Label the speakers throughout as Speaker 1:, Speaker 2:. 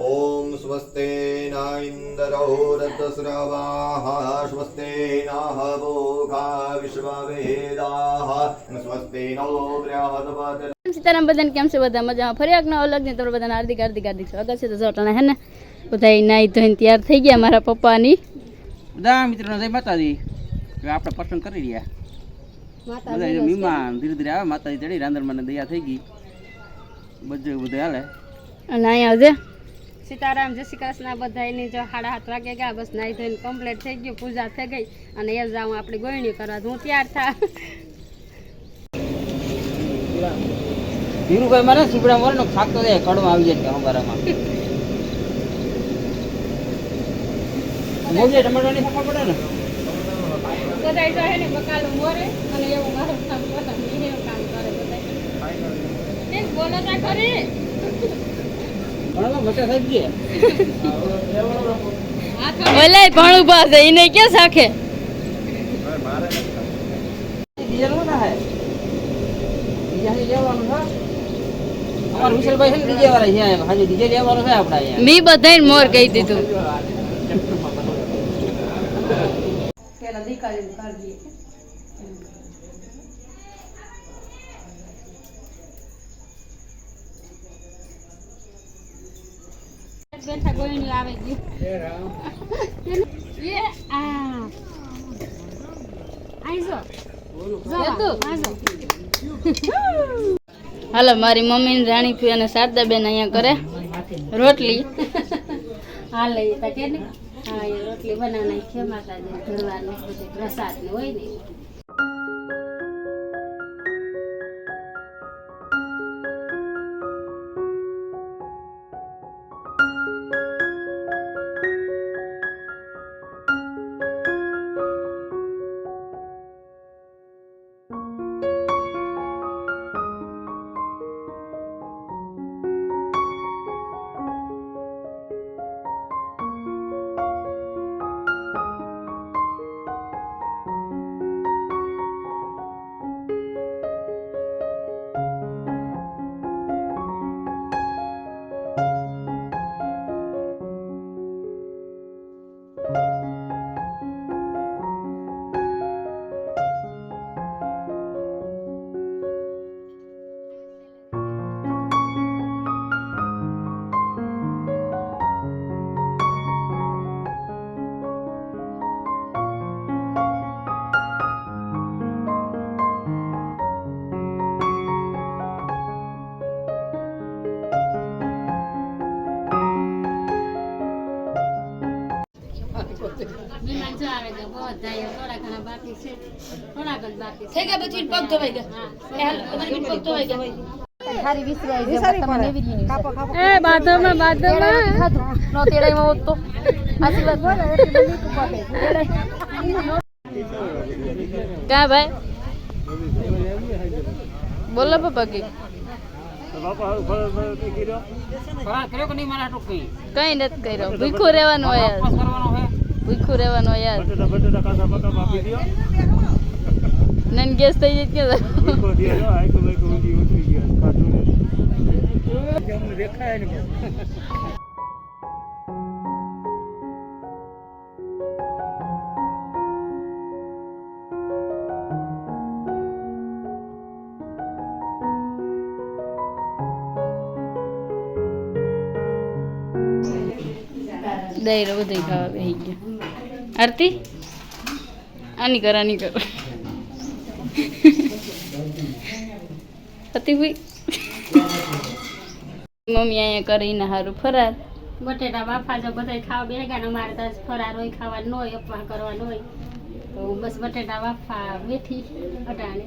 Speaker 1: ॐ स्वस्ते न इन्दरो रथस्रवाः स्वस्ते नः भोगा विश्ववेदाः स्वस्ते नो बृहस्पतिर्
Speaker 2: સીતારામ બધાને કેમ છે? બધા મજામાં? ફરી આગનો અલગ ને તમારા બધાને હાર્દિક હાર્દિક હાર્દિક સ્વાગત છે. તો જોટાણા હે ને બધા નાહી ધોઈને તૈયાર થઈ ગયા મારા પપ્પાની.
Speaker 3: બધા મિત્રો જય માતાજી. આપણે પસંદ કરી રહ્યા. બધા મહેમાન ધીરે ધીરે આવે માતાજી ચડી રાંધણમાં દયા થઈ ગઈ. બધું બધું હાલે.
Speaker 2: અને અહીંયા હજે સીતારામ જય શ્રી કૃષ્ણ બધાની જો સાડા સાત વાગે ગયા બસ નાહી ધોઈને કમ્પ્લીટ થઈ ગયું પૂજા થઈ ગઈ. અને એ જાઉં આપણે ગોયણી કરવા. તો હું તૈયાર થા.
Speaker 3: ધીરુભાઈ મારે સુપડા મારે થાકતો જાય કડવા આવી જાય અમારામાં. મોજે ટમાટાની ખબર પડે ને?
Speaker 2: બધા તો હે ને બકાલું મોરે અને એવું મારું કામ પોતાનું કામ કરે બધા તે બોલો તા ખરી
Speaker 3: ઘણા મોટા થઈ ગયા
Speaker 2: ભલે ભણું પાસે એને ક્યાં સાખે
Speaker 3: બીજા માં ના હે
Speaker 2: મી બધાને મોર કહી દીધું. બેઠા કોઈ નહીં આવે ગયું. એ જો. આઈજો હાલો, મારી મમ્મી થયું અને શારદાબેન અહીંયા કરે રોટલી. હા હા રોટલી બનાવી પ્રસાદ હોય ને. આવે તો બહુ થોડા ઘણા બાકી છે. થોડા ઘણા બાકી છે. થઈ ગયા બચીને પગ ધોવાઈ ગયા. એ હાલ બચીને પગ ધોવાઈ ગયા. એ બાથરૂમમાં બાથરૂમમાં નો તેડાઈમાં હોત તો. આશીર્વાદ કા ભાઈ? બોલો પપ્પા કી
Speaker 3: ફરાર કર્યો કે નહીં કઈ?
Speaker 2: કઈ નથી કર્યો. ભીખો રહેવાનું હોય ભૂખું રહેવાનો યાર. નન ગેસ થઈ જાય કે દહીં બધું ખાવા બેસી ગયા. આરતી? આની કર આની કર. હતી મમ્મી અહીંયા કરીને સારું ફરાર. બટેટા બાફા જો બધા ખાવા બે ને અમારે તો ફરાર હોય ખાવાનું ન હોય અપવા કરવાનું હોય. તો બસ બટેટા બાફા બેઠી અટાણે.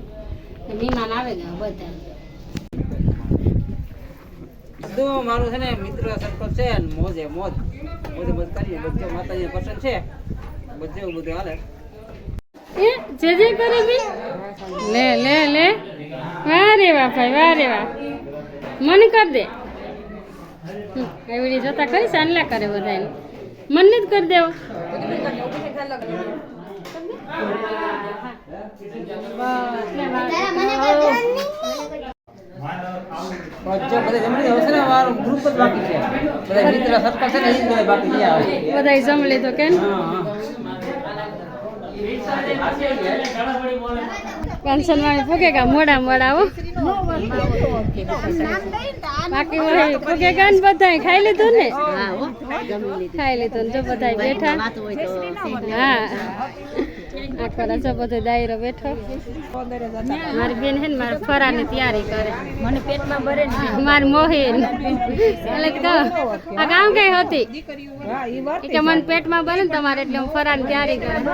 Speaker 2: મહેમાન આવે ગયા બધા.
Speaker 3: બધું મારું છે ને મિત્ર સર્કલ છે અને મોજે મોજ. મોજે મોજ કરીએ બધું માતાજી પસંદ છે. બધે એવું બધું હાલે.
Speaker 2: એ જે જે કરે બી? લે લે લે. વાહ રે વાહ ભાઈ વાહ રે વાહ. મન કર દે. હમ, એવી જોતા કઈ સાનલા કરે બધાને મન જ કરી દેવો.
Speaker 3: બધા
Speaker 2: જમ લીધો. કે પેન્શન વાળી ફૂકે કા મોડા મોડા હો. બાકી વળી ફૂગે કા ને બધા ખાઈ લીધું ને? ખાઈ લીધું ને જો બધા બેઠા. હા. આખો રાજો બધો દાયરો બેઠો. મારી બેન હે ને મારા ફરાની તૈયારી કરે. મને પેટમાં ભરે ને. મારી મોહીન એટલે કહો આ કામ કઈ હતી? કે મને પેટમાં બને ને તમારે એટલે હું ફરાની તૈયારી કરું.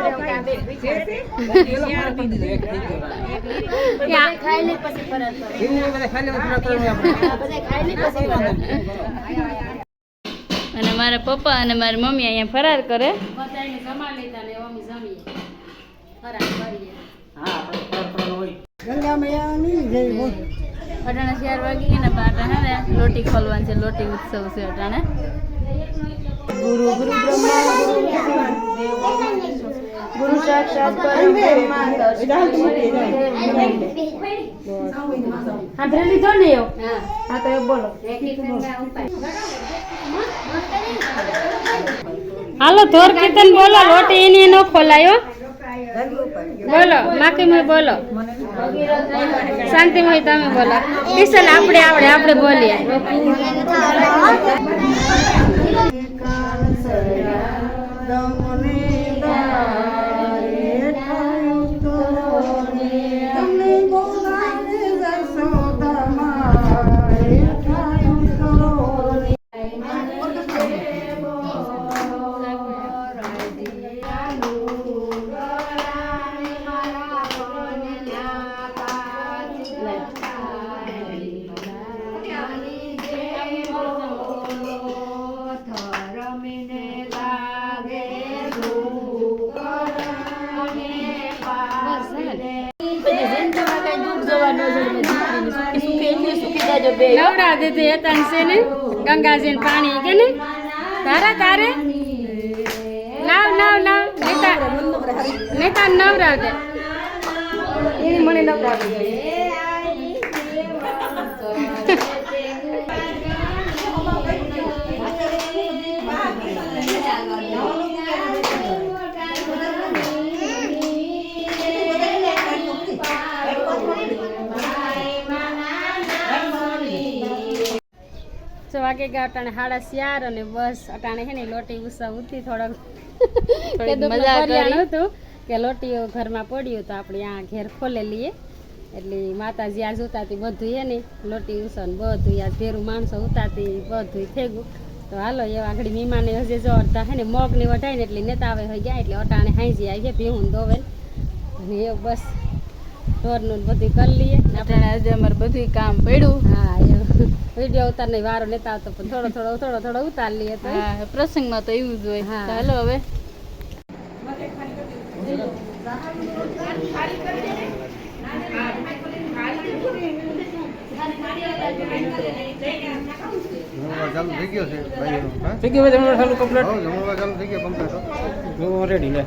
Speaker 2: અને મારા પપ્પા અને મારી મમ્મી અહીંયા ફરાર કરે બધાને જમા લીધા ને અમે જમીએ ફરાર કરીએ અટાણે ચાર વાગી ગયા ને બાટા હે લોટી ખોલવાની છે લોટી ઉત્સવ છે અટાણે. ગુરુ ગુરુ બ્રહ્મા ગુરુ ગુરુ સાક્ષાત પરબ્રહ્મા હા ભેલી જો ને એવો? હા. તો બોલો. હાલો ધોર કીર્તન બોલો લોટી એની નો ખોલાયો બોલો મુય બોલો. શાંતિ મુય તમે બોલો. વિશાલ આપણે આવડે આપણે બોલીએ. નવરા દીધી હતા ને? ગંગાજી પાણી કે ને તારા તારે? લાવ લાવ લાવ નેતા નેતા નવરા દે. મને નવરા વાગે ગયા અટાણે હાડા ચાર અને બસ અટાણે હે ને લોટી ઉસા ઉઠી થોડોક. મજા નહોતું કે લોટીઓ ઘરમાં પડ્યું તો આપણે આ ઘેર ખોલે લઈએ એટલે માતાજી આ જોતાતી બધું હે ને લોટી ઉત્સવ ને બધું આ ભેરું માણસો ઉતાતી બધું થેગું તો હાલો એવા આગળ મીમાને હજી જો અડધા હે ને મગ ને વધાય ને એટલે નેતા આવે હોય ગયા એટલે અટાણે હાંજી આવી છે ભીહું દોવે અને એ બસ ઢોરનું ને બધું કરી લઈએ. આપણે
Speaker 4: આજે અમારે બધું કામ પડ્યું.
Speaker 2: હા વીડિયો ઉતારને વારો લેતા આવતો પણ થોડો થોડો થોડો થોડો ઉતાર લઈએ તો.
Speaker 4: હા પ્રસંગમાં તો એવું જ હોય.
Speaker 2: હા.
Speaker 4: તો હાલો હવે.
Speaker 5: ચાલુ થઈ ગયો છે
Speaker 3: થઈ ગયું હવે કમ્પ્લીટ
Speaker 5: ચાલુ થઈ ગયો કમ્પ્લીટ
Speaker 3: રેડી લે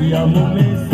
Speaker 6: મારા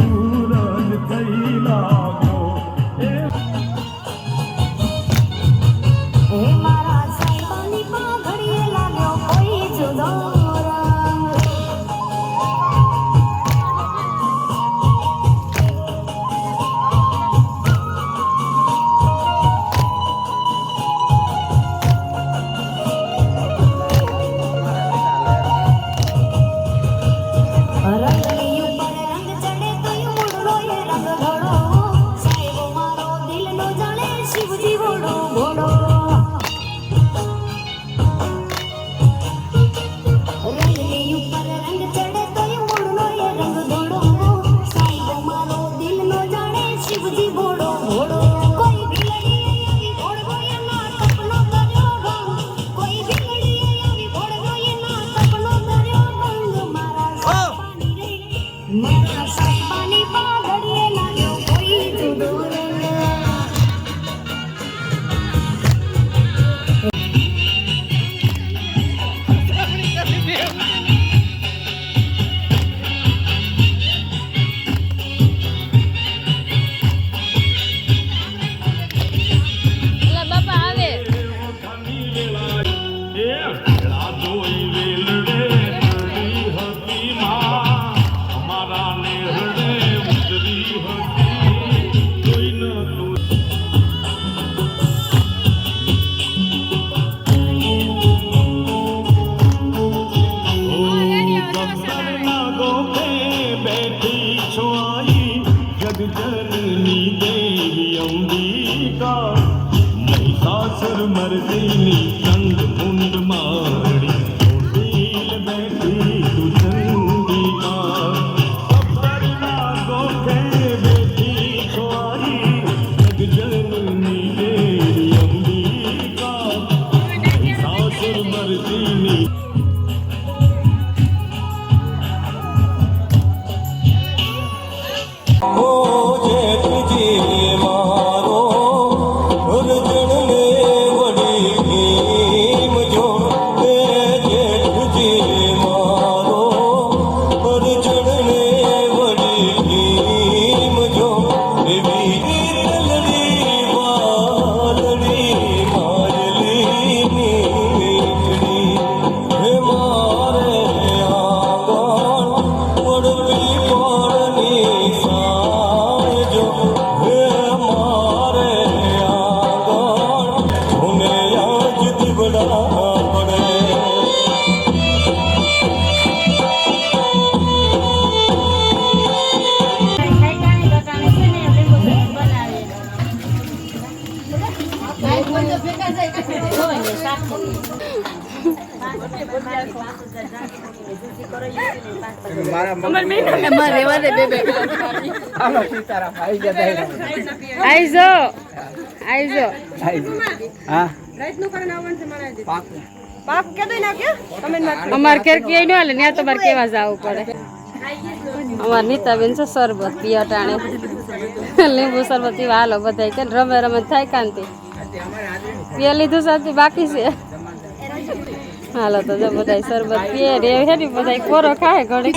Speaker 4: কান্দিনি চন্দ মুন্ড মার આઈજો આઈજો
Speaker 3: હા
Speaker 4: અમાર ઘેર ક્યાંય ન હાલે ત્યાં તમારે કેવા જવું પડે. અમાર નીતાબેન છે શરબત પીવા ટાણે લીંબુ શરબત પીવા હાલો બધા કે રમે રમે થાય કાંતિ. પીએ લીધું સાચી બાકી છે. હાલો તો જો બધા શરબત પીએ રે હે ને બધા કોરો ખાય ઘડી